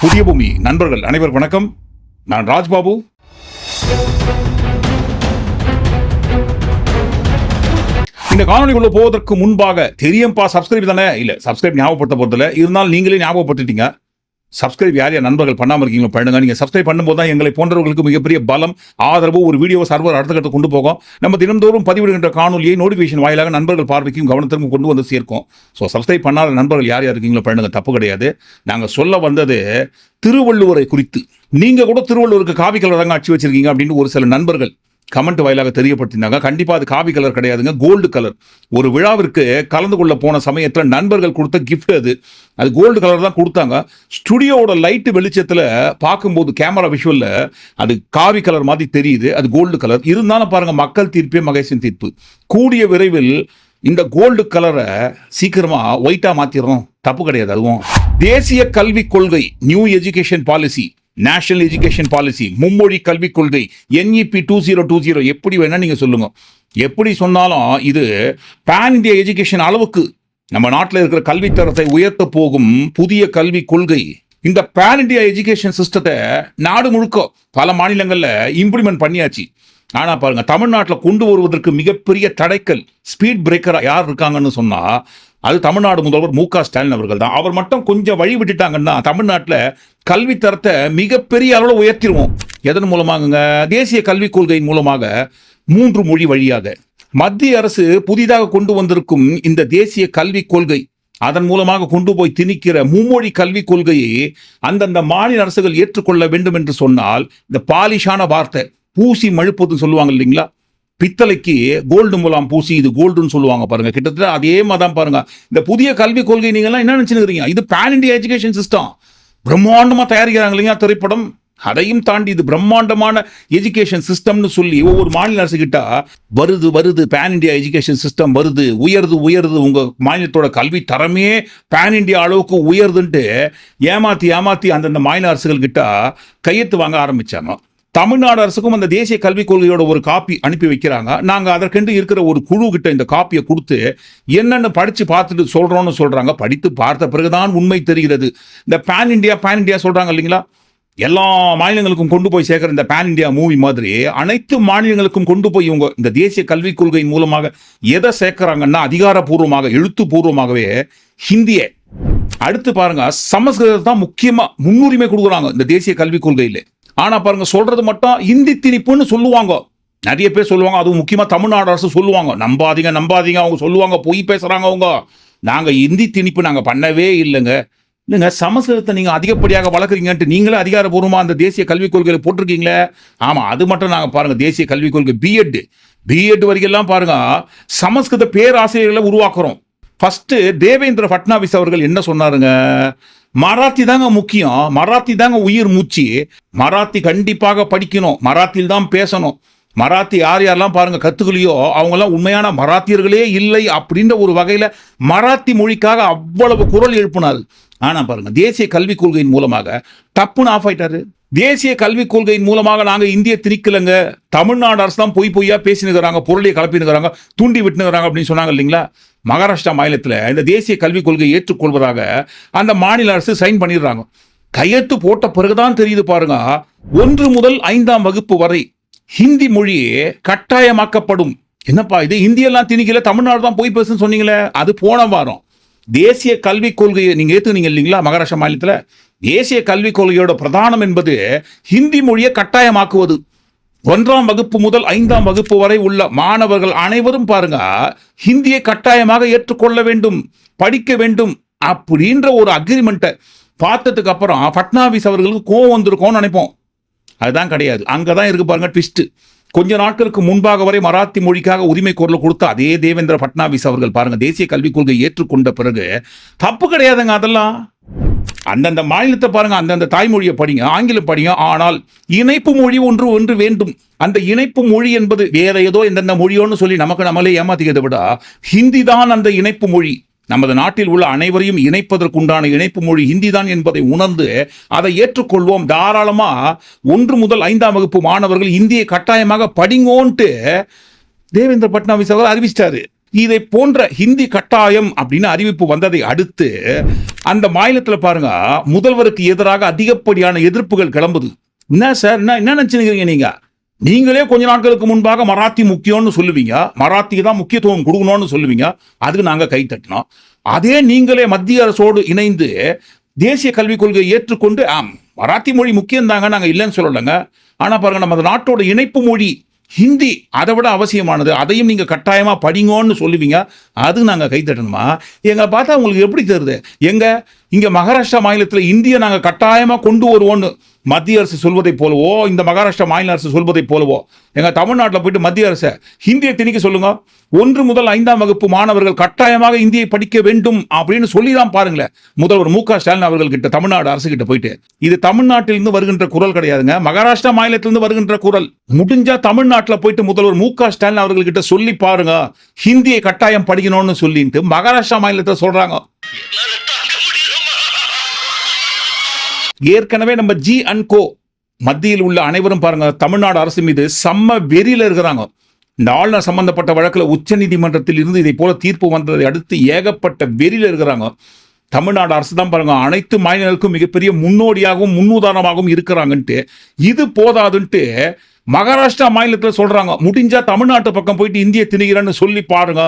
புதிய பூமி. நண்பர்கள் அனைவர் வணக்கம். நான் ராஜ்பாபு. இந்த காணொலிக்குள்ள போவதற்கு முன்பாக தெரியும்பா சப்ஸ்கிரைப் தானே? இல்ல சப்ஸ்கிரைப் ஞாபகப்படுத்த போறதில்ல. இருந்தாலும் நீங்களே ஞாபகப்படுத்திட்டீங்க. சப்ஸ்கிரைப் யார் யார் நண்பர்கள் பண்ணாமல் இருக்கீங்களோ பண்ணுங்க. நீங்கள் சப்ஸ்கிரைப் பண்ணும்போது தான் எங்களை போன்றவர்களுக்கு மிகப்பெரிய பலம் ஆதரவு ஒரு வீடியோ சர்வர் அடுத்த கட்ட கொண்டு போகும். நம்ம தினந்தோறும் பதிவிடுகின்ற காணொலியை நோட்டிஃபிகேஷன் வாயிலாக நண்பர்கள் பார்வைக்கும் கவனத்திற்கும் கொண்டு வந்து சேர்க்கும். ஸோ சப்ஸ்கிரைப் பண்ணாத நண்பர்கள் யார் யார் இருக்கீங்களோ பண்ணுங்க. தப்பு கிடையாது. நாங்கள் சொல்ல வந்தது திருவள்ளுவரை குறித்து. நீங்கள் கூட திருவள்ளுவருக்கு காவி கலரங்க அச்சு வச்சிருக்கீங்க அப்படின்னு ஒரு சில நண்பர்கள் கமெண்ட் வாயிலாக தெரியப்படுத்தினாங்க. கண்டிப்பாக அது காவி கலர் கிடையாதுங்க. Gold colour. ஒரு விழாவிற்கு கலந்து கொள்ள போன சமயத்தில் நண்பர்கள் கொடுத்த கிஃப்ட் அது. அது கோல்டு கலர் தான் கொடுத்தாங்க. ஸ்டுடியோவோட லைட்டு வெளிச்சத்தில் பார்க்கும்போது கேமரா விஷுவலில் அது காவி கலர் மாதிரி தெரியுது. அது கோல்டு கலர். இருந்தாலும் பாருங்கள் மக்கள் தீர்ப்பே மகேசன் தீர்ப்பு. கூடிய விரைவில் இந்த கோல்டு கலரை சீக்கிரமாக ஒயிட்டாக மாற்றிடுறோம் தப்பு கிடையாது. அதுவும் தேசிய கல்விக் கொள்கை new education policy national education policy மும்மொழி கல்விக் கொள்கை NEP two zero two zero எப்படி வேணால் நீங்கள் சொல்லுங்கள் எப்படி சொன்னாலும் இது பேன் இந்தியா எஜுகேஷன் அளவுக்கு நம்ம நாட்டில் இருக்கிற கல்வித்தரத்தை உயர்த்த போகும் புதிய கல்விக் கொள்கை. இந்த பேன் இண்டியா எஜுகேஷன் சிஸ்டத்தை நாடு முழுக்க பல மாநிலங்களில் இம்ப்ளிமெண்ட் பண்ணியாச்சு. ஆனால் பாருங்கள் தமிழ்நாட்டில் கொண்டு வருவதற்கு மிகப்பெரிய தடைக்கல் ஸ்பீட் பிரேக்கராக யார் இருக்காங்கன்னு சொன்னால் அது தமிழ்நாடு முதல்வர் மு க ஸ்டாலின் அவர்கள் தான். அவர் மட்டும் கொஞ்சம் வழி விட்டுட்டாங்கன்னா தமிழ்நாட்டில் கல்வி தரத்தை மிகப்பெரிய அளவில் உயர்த்திடுவோம். எதன் மூலமாகங்க? தேசிய கல்விக் கொள்கையின் மூலமாக மூன்று மொழி வழியாக. மத்திய அரசு புதிதாக கொண்டு வந்திருக்கும் இந்த தேசிய கல்விக் கொள்கை அதன் மூலமாக கொண்டு போய் திணிக்கிற மும்மொழி கல்விக் கொள்கையை அந்தந்த மாநில அரசுகள் ஏற்றுக்கொள்ள வேண்டும் என்று சொன்னால் இந்த பாலிஷான வார்த்தை பூசி மழுப்பதுன்னு சொல்லுவாங்க இல்லைங்களா? பித்தளைக்கு கோல்டு மூலம் பூசி இது கோல்டுன்னு சொல்லுவாங்க பாருங்க. கிட்டத்தட்ட அதே மாதிரி தான் பாருங்க. இந்த புதிய கல்விக் கொள்கை நீங்கள்லாம் என்ன நினைச்சுக்கிறீங்க இது பேன் இண்டியா எஜுகேஷன் சிஸ்டம் பிரம்மாண்டமாக தயாரிக்கிறாங்க இல்லையா திரைப்படம்? அதையும் தாண்டி இது பிரம்மாண்டமான எஜுகேஷன் சிஸ்டம்னு சொல்லி ஒவ்வொரு மாநில அரசு கிட்ட வருது வருது பேன் இண்டியா எஜுகேஷன் சிஸ்டம் வருது உயருது உயருது. உங்க மாநிலத்தோட கல்வி தரமே பேன் இண்டியா அளவுக்கு உயருதுன்ட்டு ஏமாத்தி ஏமாத்தி அந்தந்த மாநில அரசுகள் கிட்ட கையெழுத்து வாங்க ஆரம்பிச்சாங்க. தமிழ்நாடு அரசுக்கும் அந்த தேசிய கல்விக் கொள்கையோட ஒரு காப்பி அனுப்பி வைக்கிறாங்க. நாங்கள் அதற்கென்று இருக்கிற ஒரு குழு கிட்ட இந்த காப்பியை கொடுத்து என்னென்னு படித்து பார்த்துட்டு சொல்கிறோன்னு சொல்கிறாங்க படித்து பார்த்த பிறகுதான் உண்மை தெரிகிறது. இந்த பேன் இண்டியா பேன் இண்டியா சொல்கிறாங்க இல்லைங்களா? எல்லா மாநிலங்களுக்கும் கொண்டு போய் சேர்க்குற இந்த பேன் இண்டியா மூவி மாதிரி அனைத்து மாநிலங்களுக்கும் கொண்டு போய் இவங்க இந்த தேசிய கல்விக் கொள்கையின் மூலமாக எதை சேர்க்குறாங்கன்னா அதிகாரப்பூர்வமாக எழுத்துப்பூர்வமாகவே ஹிந்தியை. அடுத்து பாருங்க சமஸ்கிருதத்தை தான் முக்கியமாக முன்னுரிமை கொடுக்குறாங்க இந்த தேசிய கல்விக் கொள்கையில். ஆனால் பாருங்க சொல்றது மட்டும் இந்தி திணிப்புன்னு சொல்லுவாங்க. நிறைய பேர் சொல்லுவாங்க அதுவும் முக்கியமாக தமிழ்நாடு அரசு சொல்லுவாங்க. நம்பாதீங்க நம்பாதீங்க அவங்க சொல்லுவாங்க பொய் பேசுறாங்க அவங்க. நாங்கள் இந்தி திணிப்பு நாங்கள் பண்ணவே இல்லைங்க. இல்லைங்க சமஸ்கிருதத்தை நீங்கள் அதிகப்படியாக வளர்க்குறீங்கன்ட்டு நீங்களே அதிகாரபூர்வமாக அந்த தேசிய கல்விக் கொள்கையில் போட்டிருக்கீங்களே? ஆமாம் அது மட்டும் நாங்கள் பாருங்கள் தேசிய கல்விக் கொள்கை பிஎட் பிஎட் வரைக்கும் பாருங்க சமஸ்கிருத பேராசிரியர்களை உருவாக்குறோம். ஃபஸ்ட்டு தேவேந்திர ஃபட்னாவிஸ் அவர்கள் என்ன சொன்னாருங்க? மராத்தி தாங்க முக்கியம். மராத்தி தாங்க உயிர் மூச்சு. மராத்தி கண்டிப்பாக படிக்கணும். மராத்தியில் தான் பேசணும். மராத்தி யார் யாரெல்லாம் பாருங்க கத்துக்கலையோ அவங்கெல்லாம் உண்மையான மராத்தியர்களே இல்லை அப்படின்ற ஒரு வகையில் மராத்தி மொழிக்காக அவ்வளவு குரல் எழுப்பினார் ஆனா பாருங்க தேசிய கல்விக் கொள்கையின் மூலமாக டப்புன்னு ஆஃப் ஆயிட்டாரு. தேசிய கல்விக் கொள்கையின் மூலமாக நாங்கள் இந்திய திணிக்கலைங்க தமிழ்நாடு அரசு தான் பொய் பொய்யா பேசினுக்கிறாங்க பொருளை கலப்பினுக்கிறாங்க தூண்டி விட்டுனுக்கிறாங்க அப்படின்னு சொன்னாங்க இல்லைங்களா? மகாராஷ்டிரா மாநிலத்தில் இந்த தேசிய கல்விக் கொள்கையை ஏற்றுக்கொள்வதாக அந்த மாநில அரசு சைன் பண்ணிடுறாங்க. கையெழுத்து போட்ட பிறகுதான் தெரியுது பாருங்க. ஒன்று முதல் ஐந்தாம் வகுப்பு வரை ஹிந்தி மொழியே கட்டாயமாக்கப்படும். என்னப்பா இது? ஹிந்தியெல்லாம் திணிக்கல தமிழ்நாடு தான் போய் பேசுன்னு சொன்னீங்களே. அது போன வாரம். தேசிய கல்விக் கொள்கையை நீங்கள் ஏற்றுனீங்க இல்லைங்களா மகாராஷ்டிரா மாநிலத்தில்? தேசிய கல்விக் கொள்கையோட பிரதானம் என்பது ஹிந்தி மொழியை கட்டாயமாக்குவது. ஒன்றாம் வகுப்பு முதல் ஐந்தாம் வகுப்பு வரை உள்ள மாணவர்கள் அனைவரும் பாருங்க ஹிந்தியை கட்டாயமாக ஏற்றுக்கொள்ள வேண்டும் படிக்க வேண்டும் அப்படின்ற ஒரு அக்ரிமெண்ட்டை பார்த்ததுக்கு அப்புறம் ஃபட்னாவிஸ் அவர்களுக்கு கோவம் வந்திருக்கோம்னு நினைப்போம். அதுதான் கிடையாது. அங்கே தான் இருக்கு பாருங்க ட்விஸ்ட் கொஞ்ச நாட்களுக்கு முன்பாக வரை மராத்தி மொழிக்காக உரிமை குரல் கொடுத்த அதே தேவேந்திர ஃபட்னாவிஸ் அவர்கள் பாருங்க தேசிய கல்விக் கொள்கை ஏற்றுக்கொண்ட பிறகு தப்பு கிடையாதுங்க அதெல்லாம். அந்தந்த மாநிலத்தை பாருங்க அந்தந்த தாய்மொழியை படிங்க ஆங்கிலம் படிங்க ஆனால் இணைப்பு மொழி ஒன்று ஒன்று வேண்டும். அந்த இணைப்பு மொழி என்பது வேற ஏதோ எந்தெந்த மொழியோன்னு சொல்லி நமக்கு நம்மளே ஏமாத்திக்கிறதை விட ஹிந்தி தான் அந்த இணைப்பு மொழி. நமது நாட்டில் உள்ள அனைவரையும் இணைப்பதற்குண்டான இணைப்பு மொழி ஹிந்தி தான் என்பதை உணர்ந்து அதை ஏற்றுக்கொள்வோம். தாராளமாக ஒன்று முதல் ஐந்தாம் வகுப்பு மாணவர்கள் இந்தியை கட்டாயமாக படிங்கோன்ட்டு தேவேந்திர பட்னாவிஸ் அவர் அறிவிச்சிட்டாரு. இதை போன்ற ஹிந்தி கட்டாயம் அப்படின்னு அறிவிப்பு வந்ததை அடுத்து அந்த மாநிலத்தில் பாருங்க முதல்வருக்கு எதிராக அதிகப்படியான எதிர்ப்புகள் கிளம்புது. என்ன சார்? என்ன என்ன நினைச்சுக்கிறீங்க நீங்க? நீங்களே கொஞ்ச நாட்களுக்கு முன்பாக மராத்தி முக்கியம்னு சொல்லுவீங்க. மராத்திக்கு தான் முக்கியத்துவம் கொடுக்கணும்னு சொல்லுவீங்க. அதுக்கு நாங்கள் கை தட்டினோம். அதே நீங்களே மத்திய அரசோடு இணைந்து தேசிய கல்விக் கொள்கையை ஏற்றுக்கொண்டு ஆம் மராத்தி மொழி முக்கியம் தாங்க நாங்கள் இல்லைன்னு சொல்லலைங்க. ஆனால் பாருங்க நம்ம நாட்டோட இணைப்பு மொழி ஹிந்தி அதை விட அவசியமானது. அதையும் நீங்க கட்டாயமா படிங்கோன்னு சொல்லுவீங்க. அது நாங்க கை தட்டணுமா பார்த்தா உங்களுக்கு எப்படி தருது எங்க இங்க மகாராஷ்டிரா மாநிலத்தில் இந்திய நாங்க கட்டாயமா கொண்டு வருவோம்னு மத்திய அரசு சொல்வதை போலவோ இந்த மகாராஷ்டிரா மாநில அரசு சொல்வதை போலவோ எங்க தமிழ்நாட்டில் போயிட்டு மத்திய அரசு ஹிந்தியை திணிக்க சொல்லுங்க. ஒன்று முதல் ஐந்தாம் வகுப்பு மாணவர்கள் கட்டாயமாக இந்தியை படிக்க வேண்டும் அப்படின்னு சொல்லி தான் பாருங்களேன். முதல்வர் மு க ஸ்டாலின் அவர்கள் கிட்ட தமிழ்நாடு அரசு கிட்ட போயிட்டு. இது தமிழ்நாட்டிலிருந்து வருகின்ற குரல் கிடையாதுங்க. மகாராஷ்டிரா மாநிலத்திலிருந்து வருகின்ற குரல். முடிஞ்சா தமிழ்நாட்டில் போயிட்டு முதல்வர் மு க ஸ்டாலின் அவர்கள் கிட்ட சொல்லி பாருங்க. ஹிந்தியை கட்டாயம் படிக்கணும்னு சொல்லிட்டு மகாராஷ்டிரா மாநிலத்தில் சொல்றாங்க. ஏற்கனவே நம்ம ஜி அண்ட் கோ மத்தியில் உள்ள அனைவரும் பாருங்க தமிழ்நாடு அரசு மீது செம்ம வெறியில் இருக்கிறாங்க. இந்த ஆளுநர் சம்பந்தப்பட்ட வழக்கில் உச்சநீதிமன்றத்தில் இருந்து இதை போல தீர்ப்பு வந்ததை அடுத்து ஏகப்பட்ட வெறியில் இருக்கிறாங்க. தமிழ்நாடு அரசு தான் பாருங்க அனைத்து மாநிலங்களுக்கும் மிகப்பெரிய முன்னோடியாகவும் முன்னுதாரணமாகவும் இருக்கிறாங்கன்ட்டு. இது போதாதுன்ட்டு மகாராஷ்டிரா மாநிலத்தில் சொல்றாங்க. முடிஞ்சா தமிழ்நாட்டு பக்கம் போயிட்டு இந்திய திணிகிறேன்னு சொல்லி பாருங்க.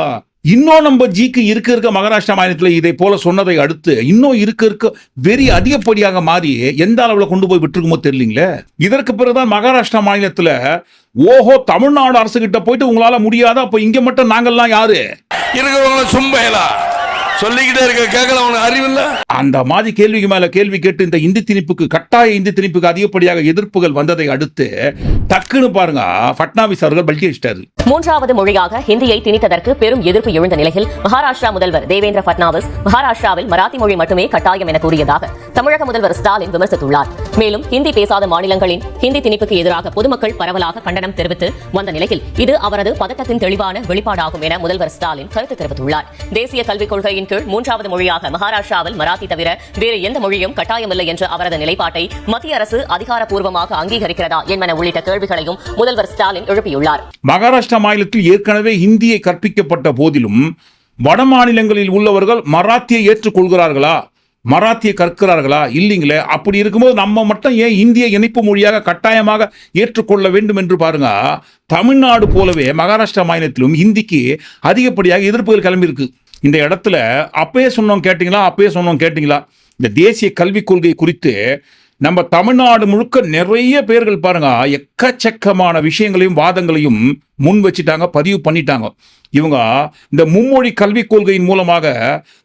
இன்னும் நம்ம ஜிக்கு இருக்க இருக்க மகாராஷ்டிரா மாநிலத்தில் இதை போல சொன்னதை அடுத்து இன்னும் இருக்க இருக்க வெறி அதிகப்படியாக மாறி எந்த அளவில் கொண்டு போய் விட்டுருக்குமோ தெரியலீங்களே? இதற்கு பிறகுதான் மகாராஷ்டிரா மாநிலத்தில் ஓஹோ தமிழ்நாடு அரசு கிட்ட போயிட்டு உங்களால முடியாத? அப்ப இங்க மட்டும் நாங்கெல்லாம் யாரு? இருக்கிறவங்கள சும்பையலா? சொல்லிக்கிட்டே இருக்க கேட்கல உனக்கு அறிவில்ல? அந்த மாதிரி கேள்விக்கு மேல கேள்வி கேட்டு இந்த இந்தி திணிப்புக்கு கட்டாய இந்தி திணிப்புக்கு அதிகப்படியாக எதிர்ப்புகள் வந்ததை அடுத்து டக்குன்னு பாருங்க ஃபட்னாவிஸ் அவர்கள் பல்டி அடிச்சிட்டாரு மூன்றாவது மொழியாக ஹிந்தியை திணித்ததற்கு பெரும் எதிர்ப்பு எழுந்த நிலையில் மகாராஷ்டிரா முதல்வர் தேவேந்திர பட்னாவிஸ் மகாராஷ்டிராவில் மராத்தி மொழி மட்டுமே கட்டாயம் என கூறியதாக தமிழக முதல்வர் ஸ்டாலின் விமர்சித்துள்ளார். மேலும் ஹிந்தி பேசாத மாநிலங்களின் ஹிந்தி திணிப்புக்கு எதிராக பொதுமக்கள் பரவலாக கண்டனம் தெரிவித்து வந்த நிலையில் இது அவரது பதட்டத்தின் தெளிவான வெளிப்பாடாகும் என முதல்வர் ஸ்டாலின் கருத்து தெரிவித்துள்ளார். தேசிய கல்விக் கொள்கையின் கீழ் மூன்றாவது மொழியாக மகாராஷ்டிராவில் மராத்தி தவிர வேறு எந்த மொழியும் கட்டாயமில்லை என்ற அவரது நிலைப்பாட்டை மத்திய அரசு அதிகாரப்பூர்வமாக அங்கீகரிக்கிறதா என்பன உள்ளிட்ட கேள்விகளையும் முதல்வர் ஸ்டாலின் எழுப்பியுள்ளார். மகாராஷ்டிரா மாநிலத்தில் ஏற்கனவே ஹிந்தியை கற்பிக்கப்பட்ட போதிலும் வட மாநிலங்களில் உள்ளவர்கள் மராத்தியை ஏற்றுக்கொள்கிறார்களா? மராத்தியை கற்கிறார்களா? இல்லைங்களே. அப்படி இருக்கும்போது நம்ம மட்டும் ஏன் இந்திய இணைப்பு மொழியாக கட்டாயமாக ஏற்றுக்கொள்ள வேண்டும் என்று பாருங்க. தமிழ்நாடு போலவே மகாராஷ்டிரா மாநிலத்திலும் ஹிந்திக்கு அதிகப்படியாக எதிர்ப்புகள் கிளம்பியிருக்கு. இந்த இடத்துல அப்பயே சொன்னோம் கேட்டிங்களா? அப்பயே சொன்னோம் கேட்டிங்களா? இந்த தேசிய கல்விக் கொள்கை குறித்து நம்ம தமிழ்நாடு முழுக்க நிறைய பேர்கள் பாருங்க எக்கச்சக்கமான விஷயங்களையும் வாதங்களையும் முன் வச்சிட்டாங்க பதிவு பண்ணிட்டாங்க. இவங்க இந்த மும்மொழி கல்விக் கொள்கையின் மூலமாக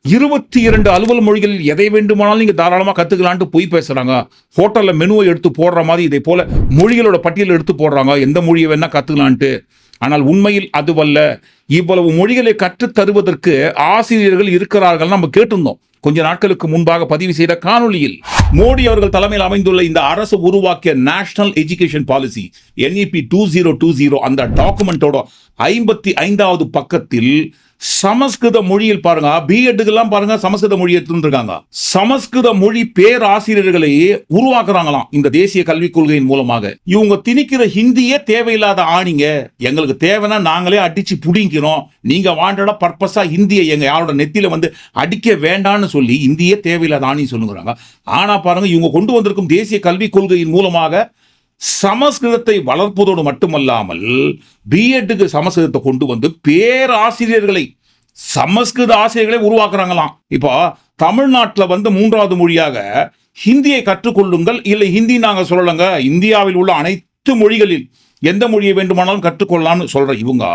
இருபத்தி இரண்டு அலுவல் மொழிகள் எதை வேண்டுமானாலும் நீங்கள் தாராளமாக கற்றுக்கலான்ட்டு பொய் பேசுகிறாங்க ஹோட்டலில் மெனுவை எடுத்து போடுற மாதிரி இதை போல மொழிகளோட பட்டியல் எடுத்து போடுறாங்க. எந்த மொழியை வேணால் கற்றுக்கலான்ட்டு ஆனால் உண்மையில் அதுவல்ல. இவ்வளவு மொழிகளை கற்றுத் தருவதற்கு ஆசிரியர்கள் இருக்கிறார்கள் நம்ம கேட்டிருந்தோம். கொஞ்ச நாட்களுக்கு முன்பாக பதிவு செய்த காணொளியில் மோடி அவர்கள் தலைமையில் அமைந்துள்ள இந்த அரசு உருவாக்கிய national education policy NEP two zero two zero அந்த டாக்குமெண்டோட ஐம்பத்தி ஐந்தாவது பக்கத்தில் சமஸ்கிருத மொழியில் பாருங்க. பிஎட்டுக்கெல்லாம் பாருங்க சமஸ்கிருத மொழி எடுத்துருக்காங்க. இருக்காங்க சமஸ்கிருத மொழி பேராசிரியர்களை உருவாக்குறாங்களாம் இந்த தேசிய கல்விக் கொள்கையின் மூலமாக. இவங்க திணிக்கிற ஹிந்தியே தேவையில்லாத ஆணிங்க. எங்களுக்கு தேவைன்னா நாங்களே அடிச்சு புடிங்கிறோம் நீங்க வாண்டடா பர்பஸா ஹிந்தியை எங்க யாரோட நெத்தியில வந்து அடிக்க வேண்டாம்னு சொல்லி இந்தியே தேவையில்லாத ஆணி சொல்லுங்கிறாங்க. ஆனா பாருங்க இவங்க கொண்டு வந்திருக்கும் தேசிய கல்விக் கொள்கையின் மூலமாக சமஸ்கிருதத்தை வளர்ப்பதோடு மட்டுமல்லாமல் பிஎட்டுக்கு சமஸ்கிருதத்தை கொண்டு வந்து பேராசிரியர்களை சமஸ்கிருத ஆசிரியர்களை உருவாக்குறாங்களாம். இப்போ தமிழ்நாட்டில் வந்து மூன்றாவது மொழியாக ஹிந்தியை கற்றுக்கொள்ளுங்கள் இல்லை ஹிந்தி நாங்கள் சொல்லலைங்க இந்தியாவில் உள்ள அனைத்து மொழிகளில் எந்த மொழியை வேண்டுமானாலும் கற்றுக்கொள்ளலாம்னு சொல்கிற இவங்க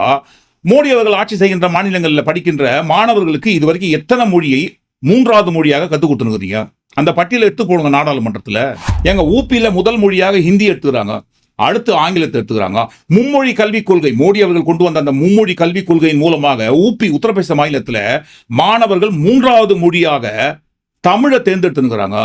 மோடி அவர்கள் ஆட்சி செய்கின்ற மாநிலங்களில் படிக்கின்ற மாணவர்களுக்கு இதுவரைக்கும் எத்தனை மொழியை மூன்றாவது மொழியாக கற்றுக் கொடுத்துருக்குறீங்க? அந்த பட்டியலை எடுத்து போடுங்க நாடாளுமன்றத்தில். எங்க ஊபியில முதல் மொழியாக ஹிந்தி எடுத்துக்கிறாங்க. அடுத்து ஆங்கிலத்தை எடுத்துக்கிறாங்க. மும்மொழி கல்விக் கொள்கை மோடி அவர்கள் கொண்டு வந்த அந்த மும்மொழி கல்விக் கொள்கையின் மூலமாக ஊபி உத்தரப்பிரதேச மாநிலத்தில் மாணவர்கள் மூன்றாவது மொழியாக தமிழை தேர்ந்தெடுத்துருக்காங்க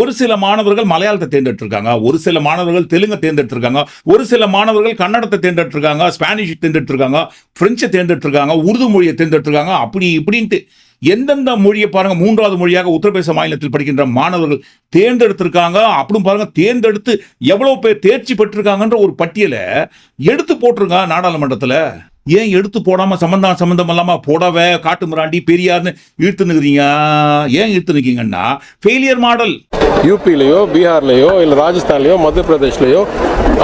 ஒரு சில மாணவர்கள் மலையாளத்தை தேர்ந்தெடுத்திருக்காங்க. ஒரு சில மாணவர்கள் தெலுங்கை தேர்ந்தெடுத்திருக்காங்க. ஒரு சில மாணவர்கள் கன்னடத்தை தேர்ந்தெடுத்திருக்காங்க. ஸ்பானிஷ் தேர்ந்தெடுத்திருக்காங்க. பிரெஞ்சை தேர்ந்தெடுத்திருக்காங்க. உருது மொழியை தேர்ந்தெடுத்திருக்காங்க. அப்படி இப்படின்ட்டு எந்தெந்த மொழியை பாருங்க மூன்றாவது மொழியாக உத்தரப்பிரதேச மாநிலத்தில் படிக்கின்ற மாணவர்கள் தேர்ந்தெடுத்திருக்காங்க. அப்படின்னு பாருங்க தேர்ந்தெடுத்து எவ்வளவு பேர் தேர்ச்சி பெற்றிருக்காங்கன்ற ஒரு பட்டியலை எடுத்து போட்டிருங்க நாடாளுமன்றத்தில். ஏன் எடுத்து போடாம சம்பந்தம் சம்பந்தம் இல்லாம புடவை காட்டு மிராண்டி பெரியார்னு இழுத்து நிற்கிறீங்க ஏன் இழுத்து நிற்கீங்கன்னா ஃபெயிலியர் மாடல் யூபிலேயோ பீகார்லேயோ இல்லை ராஜஸ்தான்லேயோ மத்திய பிரதேஷ்லேயோ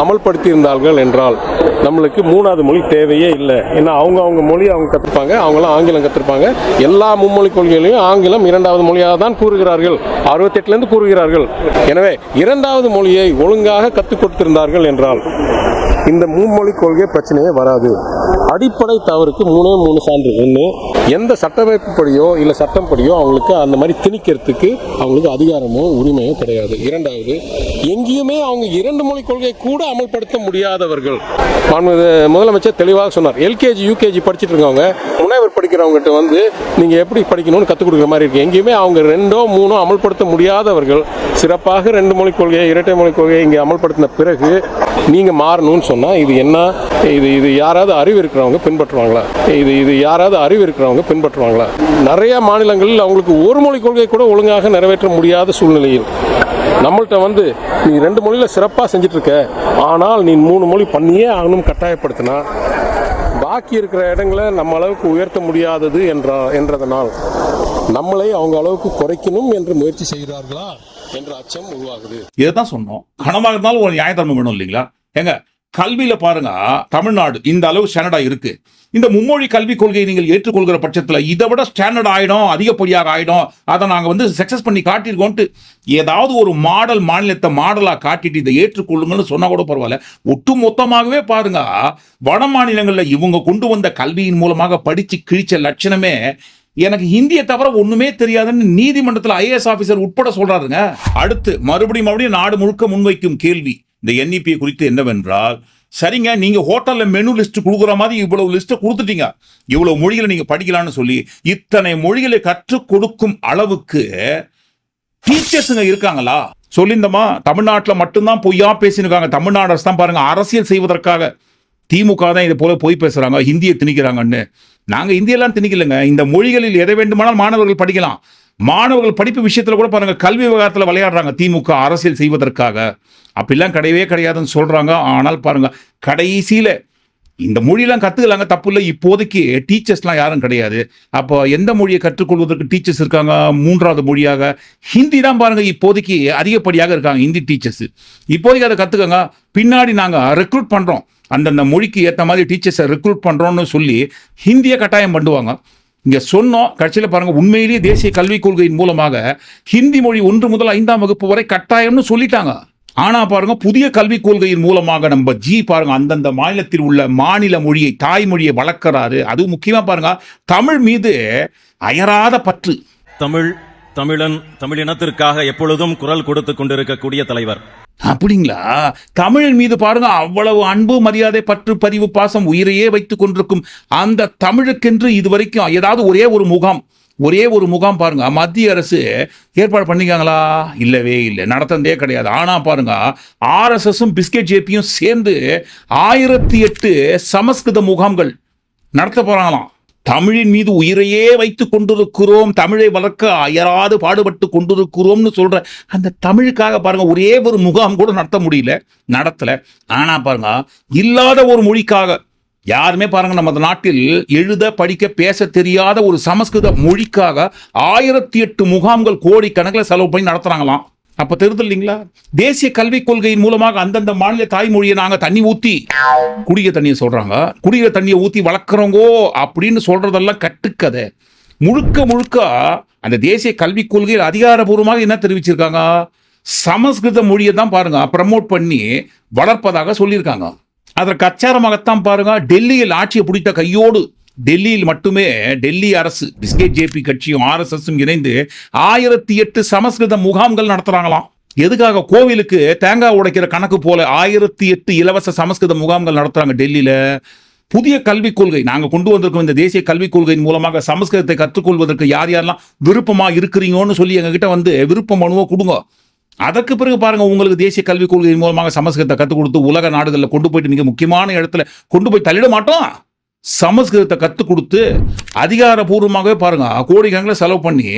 அமல்படுத்தியிருந்தார்கள் என்றால் நம்மளுக்கு மூணாவது மொழி தேவையே இல்லை. ஏன்னா அவங்க அவங்க மொழி அவங்க கற்றுப்பாங்க அவங்களாம் ஆங்கிலம் கற்றுப்பாங்க எல்லா மும்மொழி கொள்கைகளையும் ஆங்கிலம் இரண்டாவது மொழியாக தான் கூறுகிறார்கள். அறுபத்தெட்டுலேருந்து கூறுகிறார்கள் எனவே இரண்டாவது மொழியை ஒழுங்காக கற்றுக் கொடுத்திருந்தார்கள் என்றால் இந்த மும்மொழி கொள்கை பிரச்சனையே வராது. அடிப்படை தவறுக்கு மூணே மூணு சான்று ஒன்று எந்த சட்டமைப்புப்படியோ இல்லை சட்டம் படியோ அவங்களுக்கு அந்த மாதிரி திணிக்கிறதுக்கு அவங்களுக்கு அதிகாரமோ உரிமையோ கிடையாது. இரண்டாவது எங்கேயுமே அவங்க இரண்டு மொழி கொள்கையை கூட அமல்படுத்த முடியாதவர்கள். முதலமைச்சர் தெளிவாக சொன்னார். எல்கேஜி யூகேஜி படிச்சுட்டு இருக்கவங்க. முனைவர் படிக்கிறவங்ககிட்ட வந்து நீங்கள் எப்படி படிக்கணும்னு கற்றுக் கொடுக்குற மாதிரி இருக்கு எங்கேயுமே அவங்க ரெண்டோ மூணோ அமல்படுத்த முடியாதவர்கள் சிறப்பாக ரெண்டு மொழி கொள்கையை இரட்டை மொழி கொள்கையை இங்கே அமல்படுத்தின பிறகு நீங்கள் மாறணும்னு சொன்னால் இது என்ன இது இது யாராவது அறிவு இருக்கிறவங்க பின்பற்றுவாங்களா? இது இது யாராவது அறிவு இருக்கிறவங்க பின்பற்றுவாங்களா? நிறைய மாநிலங்களில் அவங்களுக்கு ஒரு மொழி கொள்கை கூட ஒழுங்காக நிறைவேற்ற முடியாத சூழ்நிலையில். நம்மள்ட்ட வந்து நீ ரெண்டு மொழியில் சிறப்பாக செஞ்சுட்டு இருக்க ஆனால் நீ மூணு மொழி பண்ணியே ஆகணும் கட்டாயப்படுத்தினா பாக்கி இருக்கிற இடங்களை நம்ம அளவுக்கு உயர்த்த முடியாதது என்ற என்றதனால் நம்மளை அவங்க அளவுக்கு குறைக்கணும் என்று முயற்சி செய்கிறார்களா என்ற அச்சம் உருவாகுது. இதுதான் சொன்னோம். கனமாக இருந்தாலும் ஒரு நியாயத்தன்மை வேணும் இல்லைங்களா? ஏங்க கல்வியில பாருங்க தமிழ்நாடு இந்த அளவு ஸ்டாண்டர்டா இருக்கு. இந்த மும்மொழி கல்விக் கொள்கையை நீங்கள் ஏற்றுக்கொள்கிற பட்சத்தில் இதை விட ஸ்டாண்டர்ட் ஆயிடும் அதிகப்படியாக ஆயிடும். அதை நாங்கள் வந்து சக்ஸஸ் பண்ணி காட்டியிருக்கோன்ட்டு ஏதாவது ஒரு மாடல் மாநிலத்தை மாடலாக காட்டிட்டு இதை ஏற்றுக்கொள்ளுங்கன்னு சொன்னால் கூட பரவாயில்ல. ஒட்டு மொத்தமாகவே பாருங்க வட மாநிலங்களில் இவங்க கொண்டு வந்த கல்வியின் மூலமாக படித்து கிழிச்ச லட்சணமே எனக்கு ஹிந்தியை தவிர ஒண்ணுமே தெரியாதுன்னு நீதிமன்றத்தில் ஐஏஎஸ் ஆஃபீஸர் உட்பட சொல்றாருங்க. அடுத்து மறுபடியும் மறுபடியும் நாடு முழுக்க முன்வைக்கும் கேள்வி. இந்த என்இபி குறித்து என்னவென்றால் சரிங்க நீங்க ஹோட்டல்ல மெனு லிஸ்ட் கொடுக்குற மாதிரி இவ்வளவு லிஸ்ட் கொடுத்துட்டீங்க. இவ்வளவு மொழிகளை நீங்க படிக்கலாம்னு சொல்லி இத்தனை மொழிகளை கற்றுக் கொடுக்கும் அளவுக்கு டீச்சர்ஸுங்க இருக்காங்களா? சொல்லியிருந்தோமா தமிழ்நாட்டில் மட்டும்தான் பொய்யா பேசியிருக்காங்க தமிழ்நாடு அரசு தான் பாருங்க அரசியல் செய்வதற்காக திமுக தான் இது போல பொய் பேசுறாங்க ஹிந்தியை திணிக்கிறாங்கன்னு. நாங்க ஹிந்தியெல்லாம் திணிக்கலைங்க. இந்த மொழிகளில் எதை வேண்டுமானால் மாணவர்கள் படிக்கலாம். மாணவர்கள் படிப்பு விஷயத்தில் கூட பாருங்கள் கல்வி விவகாரத்தில் விளையாடுறாங்க. திமுக அரசியல் செய்வதற்காக. அப்படிலாம் கிடையவே கிடையாதுன்னு சொல்கிறாங்க ஆனால் பாருங்கள் கடைசியில் இந்த மொழியெல்லாம் கற்றுக்கலாங்க தப்பு இல்லை. இப்போதைக்கு டீச்சர்ஸ்லாம் யாரும் கிடையாது. அப்போ எந்த மொழியை கற்றுக்கொள்வதற்கு டீச்சர்ஸ் இருக்காங்க? மூன்றாவது மொழியாக. ஹிந்தி தான் பாருங்க இப்போதைக்கு அதிகப்படியாக இருக்காங்க ஹிந்தி டீச்சர்ஸ். இப்போதைக்கு அதை கற்றுக்கங்க பின்னாடி நாங்கள் ரெக்ரூட் பண்ணுறோம் அந்தந்த மொழிக்கு ஏற்ற மாதிரி டீச்சர்ஸை ரெக்ரூட் பண்ணுறோன்னு சொல்லி ஹிந்தியை கட்டாயம் பண்ணுவாங்க. இங்கே சொன்னோம் கட்சியில் பாருங்கள் உண்மையிலேயே தேசிய கல்விக் கொள்கையின் மூலமாக ஹிந்தி மொழி ஒன்று முதல் ஐந்தாம் வகுப்பு வரை கட்டாயம்னு சொல்லிட்டாங்க. ஆனால் பாருங்க புதிய கல்விக் கொள்கையின் மூலமாக நம்ம ஜி பாருங்க அந்தந்த மாநிலத்தில் உள்ள மாநில மொழியை தாய்மொழியை வளர்க்கறாரு. அதுவும் முக்கியமாக பாருங்கள் தமிழ் மீது அயராத பற்று. தமிழ் தமிழன் தமிழினத்திற்காக எப்பொழுதும் குரல் கொடுத்து கொண்டிருக்கக்கூடிய தலைவர். அப்படிங்களா? தமிழின் மீது பாருங்க அவ்வளவு அன்பு மரியாதை பற்று பதிவு பாசம் உயிரையே வைத்துக் கொண்டிருக்கும் அந்த தமிழுக்கென்று இதுவரைக்கும் ஏதாவது ஒரே ஒரு முகாம் ஒரே ஒரு முகாம் பாருங்க. மத்திய அரசு ஏற்பாடு பண்ணிக்காங்களா இல்லவே இல்லை. நடத்தந்தே கிடையாது. ஆனா பாருங்க ஆர்எஸ்எஸும் பிஸ்கெட் ஜேபியும் சேர்ந்து ஆயிரத்தி எட்டு சமஸ்கிருத முகாம்கள் நடத்த போறாங்களாம். தமிழின் மீது உயிரையே வைத்து கொண்டிருக்கிறோம். தமிழை வளர்க்க அயராது பாடுபட்டு கொண்டிருக்கிறோம்னு சொல்ற அந்த தமிழுக்காக பாருங்க ஒரே ஒரு முகாம் கூட நடத்த முடியல நடத்தல. ஆனா பாருங்க இல்லாத ஒரு மொழிக்காக யாருமே பாருங்க நம்ம நாட்டில் எழுத படிக்க பேச தெரியாத ஒரு சமஸ்கிருத மொழிக்காக ஆயிரத்தி எட்டு முகாம்கள் கோடி கணக்கில் செலவு பண்ணி நடத்துறாங்களாம். அப்ப தெரிதல் இல்லைங்களா தேசிய கல்விக் கொள்கையின் மூலமாக அந்தந்த மாநில தாய்மொழியை நாங்க தண்ணி ஊத்தி குடிய தண்ணியை சொல்றாங்க. குடிய தண்ணியை ஊத்தி வளர்க்குறோங்கோ அப்படின்னு சொல்றதெல்லாம் கட்டுக்கதை. முழுக்க முழுக்க அந்த தேசிய கல்விக் கொள்கையில் அதிகாரபூர்வமாக என்ன தெரிவிச்சிருக்காங்க? சமஸ்கிருத மொழியை தான் பாருங்க ப்ரமோட் பண்ணி வளர்ப்பதாக சொல்லியிருக்காங்க. அதற்கு அச்சாரமாகத்தான் பாருங்க டெல்லியில் ஆட்சியை பிடித்த கையோடு டெல்லியில் மட்டுமே டெல்லி அரசு பிஸ்கெட் ஜேபி கட்சியும் ஆர்எஸ்எஸும் இணைந்து ஆயிரத்தி எட்டு சமஸ்கிருத முகாம்கள் நடத்துகிறாங்களாம் எதுக்காக? கோவிலுக்கு தேங்காய் உடைக்கிற கணக்கு போல ஆயிரத்தி எட்டு இலவச சமஸ்கிருத முகாம்கள் நடத்துகிறாங்க டெல்லியில். புதிய கல்விக் கொள்கை நாங்கள் கொண்டு வந்திருக்கோம் இந்த தேசிய கல்விக் கொள்கையின் மூலமாக சமஸ்கிருதத்தை கற்றுக்கொள்வதற்கு யார் யாரெல்லாம் விருப்பமாக இருக்கிறீங்கன்னு சொல்லி எங்ககிட்ட வந்து விருப்ப மனுவை கொடுங்க. அதற்கு பிறகு பாருங்கள் உங்களுக்கு தேசிய கல்விக் கொள்கையின் மூலமாக சமஸ்கிருதத்தை கற்றுக் கொடுத்து உலக நாடுகளில் கொண்டு போயிட்டு மிக முக்கியமான இடத்துல கொண்டு போய் தள்ளிட மாட்டோம். சமஸ்கிருதத்தை கற்றுக் கொடுத்து அதிகாரபூர்வமாகவே பாருங்க. கோடிக்கணக்கில் செலவு பண்ணி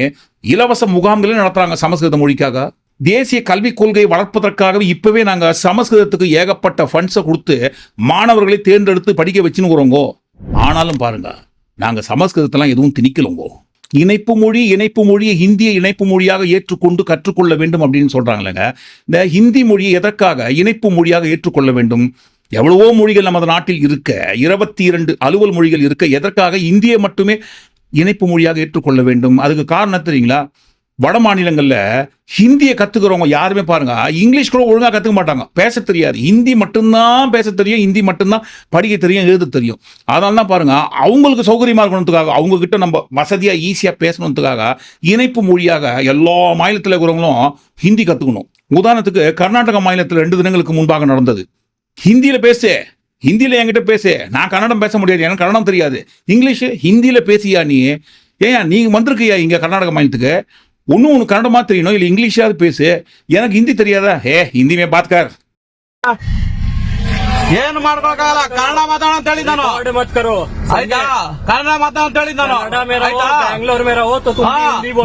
இலவச முகாம்களே நடத்துறாங்க சமஸ்கிருத மொழிக்காக. தேசிய கல்விக் கொள்கையை வளர்ப்பதற்காகவே இப்பவே நாங்கள் சமஸ்கிருதத்துக்கு ஏகப்பட்ட ஃபண்ட்ஸை கொடுத்து மாணவர்களை தேர்ந்தெடுத்து படிக்க வச்சுன்னுக்குறோங்கோ. ஆனாலும் பாருங்க நாங்கள் சமஸ்கிருதத்தெல்லாம் எதுவும் திணிக்கலங்கோ. இணைப்பு மொழி இணைப்பு மொழியை இந்திய இணைப்பு மொழியாக ஏற்றுக்கொண்டு கற்றுக்கொள்ள வேண்டும் அப்படின்னு சொல்றாங்களேங்க. இந்த ஹிந்தி மொழியை எதற்காக இணைப்பு மொழியாக ஏற்றுக்கொள்ள வேண்டும்? எவ்வளவோ மொழிகள் நமது நாட்டில் இருக்க இருபத்தி இரண்டு அலுவல் மொழிகள் இருக்க எதற்காக இந்தியை மட்டுமே இணைப்பு மொழியாக ஏற்றுக்கொள்ள வேண்டும்? அதுக்கு காரணம் தெரியுங்களா? வட மாநிலங்களில் ஹிந்தியை கற்றுக்கிறவங்க யாருமே பாருங்க இங்கிலீஷ் கூட ஒழுங்காக கற்றுக்க மாட்டாங்க. பேச தெரியாது. ஹிந்தி மட்டும்தான் பேச தெரியும் ஹிந்தி மட்டும்தான் படிக்க தெரியும் எழுத தெரியும். அதனால தான் பாருங்க அவங்களுக்கு சௌகரியமாக இருக்கணுன்றதுக்காக அவங்க கிட்ட நம்ம வசதியாக ஈஸியாக பேசணுன்றதுக்காக இணைப்பு மொழியாக எல்லா மாநிலத்தில் இருக்கிறவங்களும் ஹிந்தி கற்றுக்கணும் உதாரணத்துக்கு கர்நாடக மாநிலத்தில் ரெண்டு தினங்களுக்கு முன்பாக நடந்தது. ஹிந்தியில் பேசு. ஹிந்தியில் என்கிட்ட பேசு. நான் கன்னடம் பேச முடியாது. எனக்கு கன்னடம் தெரியாது. இங்கிலீஷ் ஹிந்தியில் பேசியா நீ? ஏன் நீங்கள் வந்திருக்கியா இங்கே கர்நாடக மாநிலத்துக்கு? ஒன்றும் உனக்கு கன்னடமாக தெரியணும்? இல்லை இங்கிலீஷாவது பேசு. எனக்கு ஹிந்தி தெரியாதா? ஏ ஹிந்தி மே பாத்கார் ಏನು ಮಾಡ್ಕೊಳಕಾಗಲ್ಲ ಕನ್ನಡ ಮಾತಾಡೋ ಅಂತ ಹೇಳಿದ್ದಾನು ಮತ್ ಕರು ಆಯ್ತಾ ಕನ್ನಡ ಮಾತಾಡೋ ಅಂತ ಹೇಳಿದ್ದಾನು ಬೆಂಗಳೂರು ಮೇರ ಓತು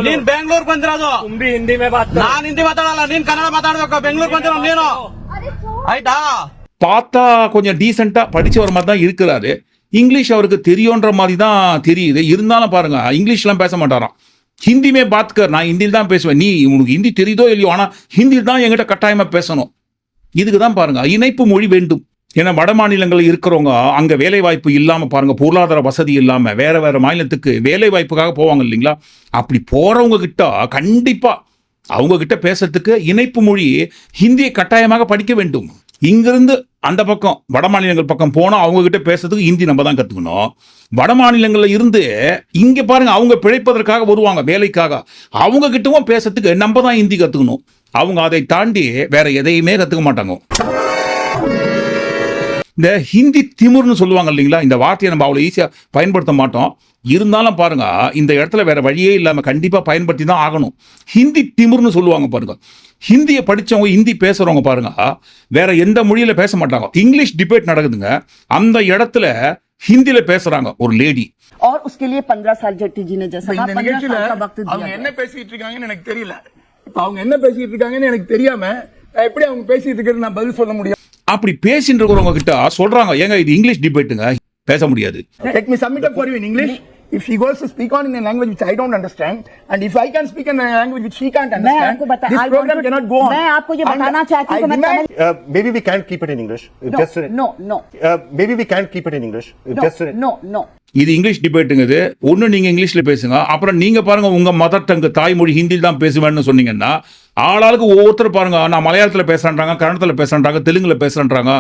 ನೀನ್ ಬೆಂಗಳೂರು ಬಂದಿರೋದು ತುಂಬಿ ಹಿಂದಿ ಮೇ ಬಾತ್ ನಾನ್ ಹಿಂದಿ ಮಾತಾಡಲ್ಲ ನೀನ್ ಕನ್ನಡ ಮಾತಾಡ್ಬೇಕು ಬೆಂಗಳೂರು ಬಂದಿರೋ ನೀನು ಆಯ್ತಾ பார்த்தா கொஞ்சம் டீசெண்டாக படித்தவர் மாதிரி தான் இருக்கிறாரு. இங்கிலீஷ் அவருக்கு தெரியுன்ற மாதிரி தான் தெரியுது. இருந்தாலும் பாருங்க இங்கிலீஷ்லாம் பேச மாட்டாராம். ஹிந்திமே பாத்கர் நான் ஹிந்தியில் தான் பேசுவேன். நீ உனக்கு ஹிந்தி தெரியுதோ இல்லையோ ஆனால் ஹிந்தியில் தான் எங்கிட்ட கட்டாயமாக பேசணும். இதுக்கு தான் பாருங்க இணைப்பு மொழி வேண்டும். ஏன்னா வட மாநிலங்களில் இருக்கிறவங்க அங்கே வேலை வாய்ப்பு இல்லாமல் பாருங்கள் பொருளாதார வசதி இல்லாமல் வேறு வேறு மாநிலத்துக்கு வேலை வாய்ப்புக்காக போவாங்க இல்லைங்களா? அப்படி போகிறவங்க கிட்ட கண்டிப்பாக அவங்கக்கிட்ட பேசுறதுக்கு இணைப்பு மொழி ஹிந்தியை கட்டாயமாக படிக்க வேண்டும். இங்கிருந்து அந்த பக்கம் வட மாநிலங்கள் பக்கம் போனால் அவங்க கிட்ட பேசுறதுக்கு ஹிந்தி நம்ம தான் கற்றுக்கணும் வட மாநிலங்களில் இருந்து இங்கே பாருங்கள் அவங்க பிழைப்பதற்காக வருவாங்க வேலைக்காக. அவங்க கிட்டவும் பேசுறதுக்கு நம்ம தான் ஹிந்தி கற்றுக்கணும் அவங்க அதை தாண்டி வேற எதையுமே கற்றுக்க மாட்டாங்க. இந்த ஹிந்தி திமுர்னு சொல்லுவாங்க இல்லைங்களா? இந்த வார்த்தையை நம்ம அவ்வளோ ஈஸியாக பயன்படுத்த மாட்டோம். இருந்தாலும் பாருங்க இந்த இடத்துல வேற வழியே இல்லாமல் கண்டிப்பாக பயன்படுத்தி தான் ஆகணும் ஹிந்தி திமிர்னு சொல்லுவாங்க பாருங்க ஹிந்தியை படிச்சவங்க ஹிந்தி பேசுறவங்க பாருங்க வேற எந்த மொழியில பேச மாட்டாங்க இங்கிலீஷ் டிபேட் நடக்குதுங்க அந்த இடத்துல ஹிந்தியில பேசுறாங்க ஒரு லேடி और उसके लिए पंद्रह साल जेट्टी जी ने जैसा कहा இந்த पंद्रह நிகழ்ச்சியில साल का वक्त அவங்க दिया என்ன பேசிட்டு இருக்காங்கன்னு எனக்கு தெரியல இப்ப அவங்க என்ன பேசிட்டு இருக்காங்கன்னு எனக்கு தெரியாம நான் எப்படி அவங்க பேசிட்டு இருக்கிறது நான் பதில் சொல்ல முடியும் அப்படி பேசிட்டு இருக்கிறவங்க கிட்ட சொல்றாங்க ஏங்க இது இங்கிலீஷ் டிபேட்டுங்க பேச முடியாது let me submit up for you in english if he goes to speak on in a language which i don't understand and if i can speak in a language which he can't understand this program to, cannot go on main aapko ye batana chahti hu main uh, maybe we can't keep it in english no, just no no uh, maybe we can't keep it in english no, just no no இது English டிபேட்டுங்குது ஒன்று நீங்கள் இங்கிலீஷில் பேசுங்க அப்புறம் நீங்கள் பாருங்கள் உங்கள் மதர் டங்கு தாய்மொழி ஹிந்தியில் தான் பேசுவேன்னு சொன்னீங்கன்னா ஆளாளுக்கு ஒவ்வொருத்தர் பாருங்கள் நான் மலையாளத்தில் பேசுகிறான்றாங்க கன்னடத்தில் பேசுகிறான்றாங்க தெலுங்கில் பேசுகிறான்றாங்க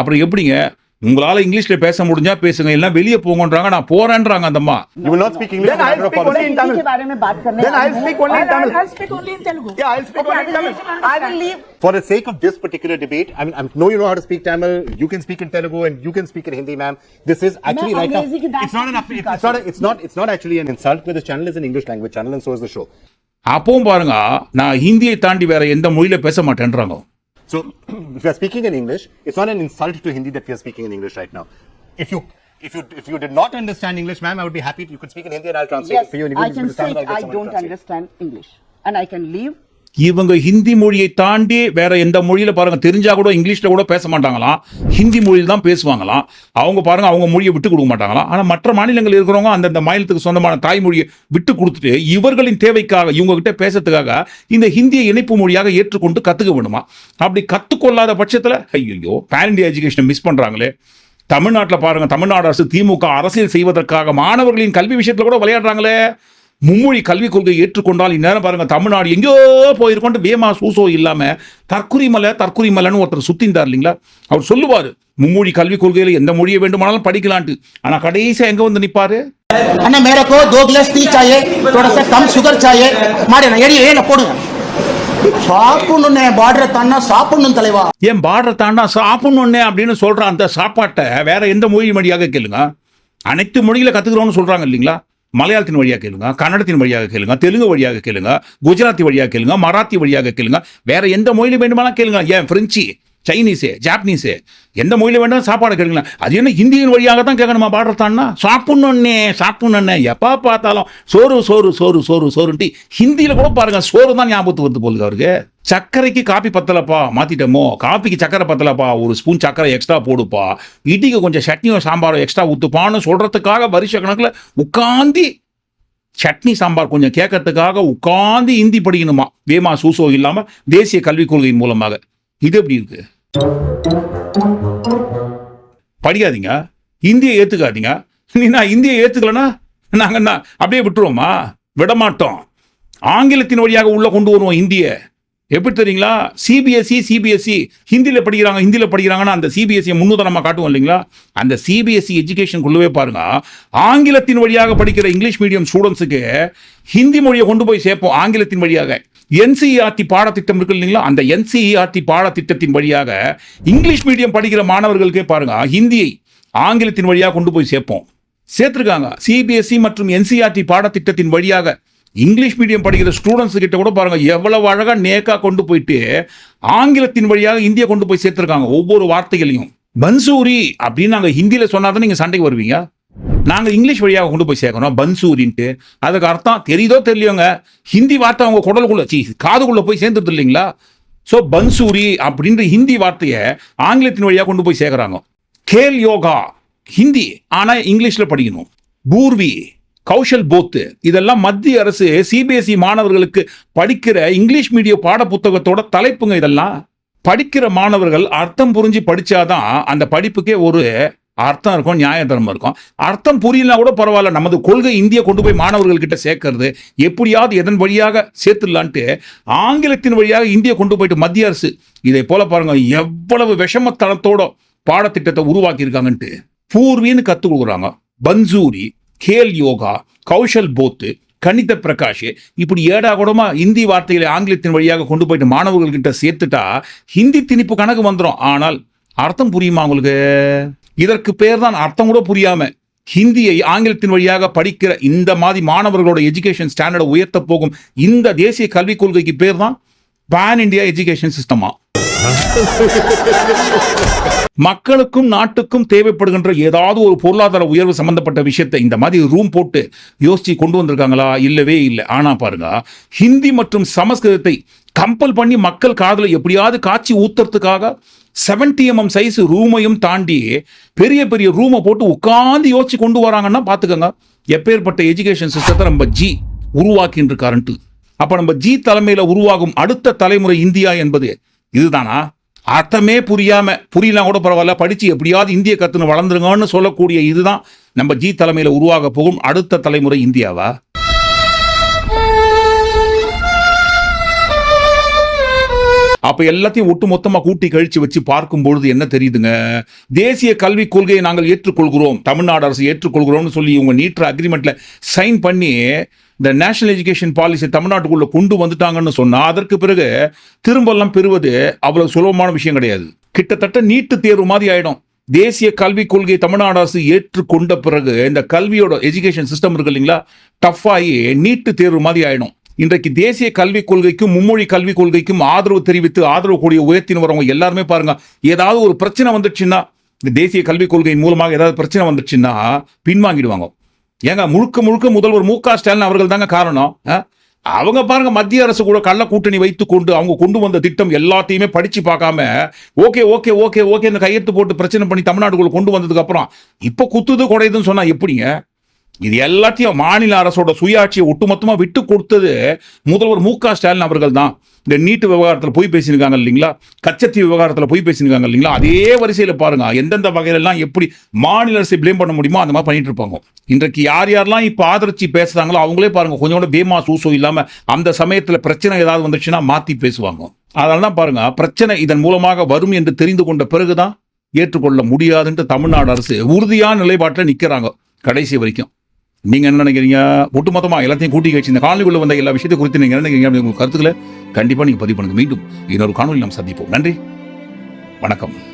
அப்புறம் எப்படிங்க உங்களால் இங்கிலீஷில் பேச முடிஞ்சா பேசுங்க இல்லை வெளியே போங்கன்றாங்க நான் போறேன்றறாங்க அந்த அம்மா You will not speak English. Then as a I'll matter of speak policy. only in इसी Tamil. के बारे में बात करने Then आई I'll हूँ। speak only in I'll- Tamil. I'll speak only in Telugu. Yeah, I'll speak Okay, only in I will Tamil. leave- I will leave. For the sake of this particular debate, I mean, I know you know how to speak Tamil. You can speak in Telugu and you can speak in Hindi, ma'am. This is actually मैं right now. अंग्रेजी की It's not an. दास्तान It's, it's not. A, it's not. It's not actually an insult. Because this channel is an English language channel, and so is the show. அப்பவும் பாருங்க நான் ஹிந்தியை தாண்டி வேற எந்த மொழியில பேச மாட்டேன்றாங்க So, if you are speaking in English, it's not an insult to Hindi that we are speaking in English right now. If you. If you if you did not understand English, ma'am, I would be happy. If you could speak in Hindi, and I'll translate Yes, for you. If I can say I don't understand English and I can leave. இவங்க ஹிந்தி மொழியை தாண்டி வேற எந்த மொழியில் பாருங்க தெரிஞ்சா கூட இங்கிலீஷில் கூட பேச மாட்டாங்களாம். ஹிந்தி மொழியில் தான் பேசுவாங்களாம். அவங்க பாருங்க அவங்க மொழியை விட்டு கொடுக்க மாட்டாங்களாம். ஆனால் மற்ற மாநிலங்கள் இருக்கிறவங்க அந்தந்த மாநிலத்துக்கு சொந்தமான தாய்மொழியை விட்டு கொடுத்துட்டு இவர்களின் தேவைக்காக இவங்க கிட்ட பேசுறதுக்காக இந்த ஹிந்தியை இணைப்பு மொழியாக ஏற்றுக்கொண்டு கற்றுக்க வேணுமா? அப்படி கற்றுக்கொள்ளாத பட்சத்தில் ஐயோ பேன் இண்டியா எஜுகேஷனை மிஸ் பண்ணுறாங்களே தமிழ்நாட்டில் பாருங்க தமிழ்நாடு அரசு திமுக அரசியல் செய்வதற்காக மாணவர்களின் கல்வி விஷயத்தில் கூட விளையாடுறாங்களே. மும்மொழி கல்விக் கொள்கை ஏற்றுக்கொண்டால் இந்நேரம் பாருங்கள் தமிழ்நாடு எங்கேயோ போயிருக்கோண்டு வேமா சூசோ இல்லாமல் தற்குறிமலை மலைன்னு ஒருத்தர் சுத்திந்தார் இல்லைங்களா? அவர் சொல்லுவார் மும்மொழி கல்விக் கொள்கையில் எந்த மொழியை வேண்டுமானாலும் படிக்கலான்ட்டு. ஆனால் கடைசியாக எங்கே வந்து நிற்பாரு அண்ணா மேரே கோ டீ சாயே தோட சா கம் சுகர் சாயே. மாடி எரி ஏன போடுங்க. சாப்பிடணுண்ணே பாடுற தாண்டா சாப்பிடணும் தலைவா. ஏன் பாடுற தாண்டா சாப்பிடணுண்ணே அப்படின்னு சொல்ற அந்த சாப்பாட்டை வேற எந்த மொழி மொழியாக கேளுங்க? அனைத்து மொழியில கத்துக்கிறோம்னு சொல்றாங்க இல்லைங்களா? மலையாளத்தின் வழியாக கேளுங்க கன்னடத்தின் வழியாக கேளுங்க தெலுங்கு வழியாக கேளுங்க குஜராத்தி வழியாக கேளுங்க மராத்தி வழியாக கேளுங்க வேற எந்த மொழியிலும் வேண்டுமானாலும் கேளுங்க. ஏன் பிரெஞ்சு சைனீஸு ஜாப்பனீஸு எந்த மொழியில் வேணாலும் சாப்பாடு கேட்கலாம் அது என்ன ஹிந்தியின் வழியாக தான் கேட்கணுமா பாடுறதான்னா சாப்பிட்ணுன்னே சாப்பிட்ணுன்னே எப்போ பார்த்தாலும் சோறு சோறு சோறு சோறு சோறுன்ட்டு ஹிந்தியில் கூட பாருங்கள் சோறு தான் ஞாபகத்துக்கு வந்து போகுது அவருக்கு. சர்க்கரைக்கு காப்பி பத்தலப்பா மாற்றிட்டோமோ காப்பிக்கு சக்கரை பத்தலப்பா ஒரு ஸ்பூன் சக்கரை எக்ஸ்ட்ரா போடுப்பா. இடிக்கு கொஞ்சம் சட்னியோ சாம்பாரோ எக்ஸ்ட்ரா ஊற்றுப்பான்னு சொல்கிறதுக்காக வருஷ கணக்கில் உட்காந்து சட்னி சாம்பார் கொஞ்சம் கேட்கறதுக்காக உட்காந்து ஹிந்தி படிக்கணுமா? வேமா சூசோ இல்லாமல் தேசிய கல்விக் கொள்கையின் மூலமாக. இது எப்படி இருக்குது படிக்காதீங்க. இந்தியை ஏத்துக்காதீங்க. நீ நான் இந்தியை ஏத்துக்கலனா நாங்க என்ன அப்படியே விட்டுருவோமா? விடமாட்டோம். ஆங்கிலத்தின் வழியாக உள்ள கொண்டு வருவோம் இந்திய. எப்படி தெரியுங்களா? சிபிஎஸ்சி சிபிஎஸ்சி ஹிந்தியில் படிக்கிறாங்க ஹிந்தியில் படிக்கிறாங்கன்னா அந்த சிபிஎஸ்சியை முன்னுதாரணமாக காட்டுவோம் இல்லைங்களா? அந்த சிபிஎஸ்சி எஜுகேஷனுக்குள்ளவே பாருங்க. ஆங்கிலத்தின் வழியாக படிக்கிற இங்கிலீஷ் மீடியம் ஸ்டூடெண்ட்ஸுக்கு ஹிந்தி மொழியை கொண்டு போய் சேர்ப்போம் ஆங்கிலத்தின் வழியாக. என்சிஇஆர்டி பாடத்திட்டம் இருக்கு இல்லைங்களா? அந்த என்சிஇஆர்டி பாடத்திட்டத்தின் வழியாக இங்கிலீஷ் மீடியம் படிக்கிற மாணவர்களுக்கே பாருங்க. ஹிந்தியை ஆங்கிலத்தின் வழியாக கொண்டு போய் சேர்ப்போம். சேர்த்துருக்காங்க. சிபிஎஸ்சி மற்றும் என்சிஆர்டி பாடத்திட்டத்தின் வழியாக இங்கிலீஷ் மீடியம் படிக்கிற ஸ்டூடெண்ட்ஸ் கிட்ட கூட பாருங்க. எவ்வளவு அழகாக நேக்காக கொண்டு போயிட்டு ஆங்கிலத்தின் வழியாக இந்தியா கொண்டு போய் சேர்த்துருக்காங்க. ஒவ்வொரு வார்த்தைகளையும். பன்சூரி அப்படின்னு நாங்கள் ஹிந்தியில் சொன்னால் தான் நீங்கள் சண்டைக்கு வருவீங்க? நாங்கள் இங்கிலீஷ் வழியாக கொண்டு போய் சேர்க்கணும். பன்சூரின்ட்டு. அதுக்கு அர்த்தம் தெரியுதோ தெரியலையோங்க. ஹிந்தி வார்த்தை அவங்க குடலுக்குள்ள சீ காதுக்குள்ளே போய் சேர்ந்துருது இல்லைங்களா? ஸோ பன்சூரி அப்படின்ற ஹிந்தி வார்த்தையை ஆங்கிலத்தின் வழியாக கொண்டு போய் சேர்க்குறாங்க. கேல் யோகா ஹிந்தி ஆனால் இங்கிலீஷில் படிக்கணும். பூர்வி கௌஷல் போத்து இதெல்லாம் மத்திய அரசு சிபிஎஸ்இ மாணவர்களுக்கு படிக்கிற இங்கிலீஷ் மீடியம் பாட புத்தகத்தோட தலைப்புங்க இதெல்லாம். படிக்கிற மாணவர்கள் அர்த்தம் புரிஞ்சு படித்தாதான் அந்த படிப்புக்கே ஒரு அர்த்தம் இருக்கும் நியாய தர்மம் இருக்கும். அர்த்தம் புரியலனா கூட பரவாயில்ல. நமது கொள்கை இந்திய கொண்டு போய் மாணவர்கள்கிட்ட சேர்க்கறது. எப்படியாவது எதன் வழியாக சேர்த்துடலான்ட்டு ஆங்கிலத்தின் வழியாக இந்திய கொண்டு போயிட்டு மத்திய அரசு இதை போல பாருங்க எவ்வளவு விஷமத்தனத்தோட பாடத்திட்டத்தை உருவாக்கி இருக்காங்கன்ட்டு பூர்வின்னு கற்றுக் கொடுக்குறாங்க. பன்சூரி கேல் யோகா கௌஷல் போத்து கணித பிரகாஷ் இப்படி ஏடா கூடமா ஹிந்தி வார்த்தைகளை ஆங்கிலத்தின் வழியாக கொண்டு போயிட்டு மாணவர்கள்கிட்ட சேர்த்துட்டா ஹிந்தி திணிப்பு கணக்கு வந்துடும் ஆனால் அர்த்தம் புரியுமா உங்களுக்கு? இதற்கு பேர் தான் அர்த்தம் கூட புரியாம ஹிந்தியை ஆங்கிலத்தின் வழியாக படிக்கிற இந்த மாதிரி மாணவர்களோட எஜுகேஷன் ஸ்டாண்டர்டை உயர்த்த போகும் இந்த தேசிய கல்விக் கொள்கைக்கு பேர் தான் பேன் இண்டியா எஜுகேஷன் சிஸ்டமா மக்களுக்கும் நாட்டுக்கும் தேவைப்படுகின்ற ஏதாவது ஒரு பொருளாதார உயர்வு சம்பந்தப்பட்ட விஷயத்தை இந்த மாதிரி ரூம் போட்டு யோசிச்சு கொண்டு வந்திருக்காங்களா? இல்லவே இல்லை. ஆனா பாருங்க ஹிந்தி மற்றும் சமஸ்கிருதத்தை கம்பல் பண்ணி மக்கள் காதலை எப்படியாவது காட்சி ஊத்துறதுக்காக 70 எம்எம் சைஸ் ரூமையும் தாண்டி பெரிய பெரிய ரூமை போட்டு உட்காந்து யோசிச்சு கொண்டு வராங்கன்னா பார்த்துக்கோங்க. எப்பேற்பட்ட எஜுகேஷன் சிஸ்டத்தை நம்ம ஜி உருவாக்கின்னு இருக்காருன்ட்டு அப்போ நம்ம ஜி தலைமையில் உருவாகும் அடுத்த தலைமுறை இந்தியா என்பது இதுதானா? அர்த்தமே புரியாம புரியலாம் கூட பரவாயில்ல படித்து எப்படியாவது இந்திய கற்றுன்னு வளர்ந்துருங்கன்னு சொல்லக்கூடிய இதுதான் நம்ம ஜி தலைமையில் உருவாக போகும் அடுத்த தலைமுறை இந்தியாவா? அப்ப எல்லாத்தையும் ஒட்டு மொத்தமா கூட்டி கழிச்சு வச்சு பார்க்கும் பொழுது என்ன தெரியுதுங்க? தேசிய கல்விக் கொள்கையை நாங்கள் ஏற்றுக்கொள்கிறோம். தமிழ்நாடு அரசு ஏற்றுக்கொள்கிறோம்னு சொல்லி இவங்க நீட்டுற அக்ரிமெண்ட்ல சைன் பண்ணி இந்த நேஷனல் எஜுகேஷன் பாலிசி தமிழ்நாட்டுக்குள்ள கொண்டு வந்துட்டாங்கன்னு சொன்னா அதற்கு பிறகு திரும்பெல்லாம் பெறுவது அவ்வளவு சுலபமான விஷயம் கிடையாது. கிட்டத்தட்ட நீட்டு தேர்வு மாதிரி ஆயிடும். தேசிய கல்விக் கொள்கையை தமிழ்நாடு அரசு ஏற்றுக்கொண்ட பிறகு இந்த கல்வியோட எஜுகேஷன் சிஸ்டம் இருக்கு இல்லைங்களா? டஃப் ஆகி நீட்டு தேர்வு மாதிரி ஆயிடும். இன்றைக்கு தேசிய கல்விக் கொள்கைக்கும் மும்மொழி கல்விக் கொள்கைக்கும் ஆதரவு தெரிவித்து ஆதரவு கூடிய உயர்த்தின்னு வரவங்க எல்லாருமே பாருங்க. ஏதாவது ஒரு பிரச்சனை வந்துச்சுன்னா இந்த தேசிய கல்விக் கொள்கையின் மூலமாக ஏதாவது பிரச்சனை வந்துச்சுன்னா பின்வாங்கிடுவாங்க. ஏங்க முழுக்க முழுக்க முதல்வர் மு க. ஸ்டாலின் அவர்கள் தாங்க காரணம். ஆ? அவங்க பாருங்க மத்திய அரசு கூட கள்ள கூட்டணி வைத்து கொண்டு அவங்க கொண்டு வந்த திட்டம் எல்லாத்தையுமே படிச்சு பார்க்காம ஓகே ஓகே ஓகே ஓகே இந்த கையெழுத்து போட்டு பிரச்சனை பண்ணி தமிழ்நாடுக்குள்ள கொண்டு வந்ததுக்கு அப்புறம் இப்போ குத்துது குடையுதுன்னு சொன்னா எப்படிங்க? இது எல்லாத்தையும் மாநில அரசோட சுயாட்சியை ஒட்டுமொத்தமாக விட்டு கொடுத்தது முதல்வர் மு க ஸ்டாலின் அவர்கள் தான் இந்த நீட்டு விவகாரத்தில் போய் பேசியிருக்காங்க இல்லைங்களா? கச்சத்தி விவகாரத்தில் போய் பேசியிருக்காங்க இல்லைங்களா? அதே வரிசையில் பாருங்க. எந்தெந்த வகையிலெல்லாம் எப்படி மாநில அரசை ப்ளேம் பண்ண முடியுமோ அந்த மாதிரி பண்ணிட்டு இருப்பாங்க. இன்றைக்கு யார் யாரெல்லாம் இப்போ ஆதரிச்சு பேசுகிறாங்களோ அவங்களே பாருங்க. கொஞ்சம் கூட பேமா சூசோ இல்லாமல் அந்த சமயத்தில் பிரச்சனை ஏதாவது வந்துச்சுன்னா மாற்றி பேசுவாங்க. அதனால தான் பாருங்க. பிரச்சனை இதன் மூலமாக வரும் என்று தெரிந்து கொண்ட பிறகுதான் ஏற்றுக்கொள்ள முடியாதுன்ட்டு தமிழ்நாடு அரசு உறுதியான நிலைப்பாட்டில் நிற்கிறாங்க கடைசி வரைக்கும். நீங்க என்ன நினைக்கிறீங்க? ஒட்டுமொத்தமா எல்லாத்தையும் கூட்டி கழிச்சு இந்த காணொலிக்குள்ள வந்த எல்லா விஷயத்தை குறித்து நீங்க என்ன நினைக்கிறீங்க அப்படிங்கிற கருத்துக்களை கண்டிப்பா நீங்க பதிவு பண்ணுங்க. மீண்டும் இன்னொரு காணொலி நாம் சந்திப்போம். நன்றி. வணக்கம்.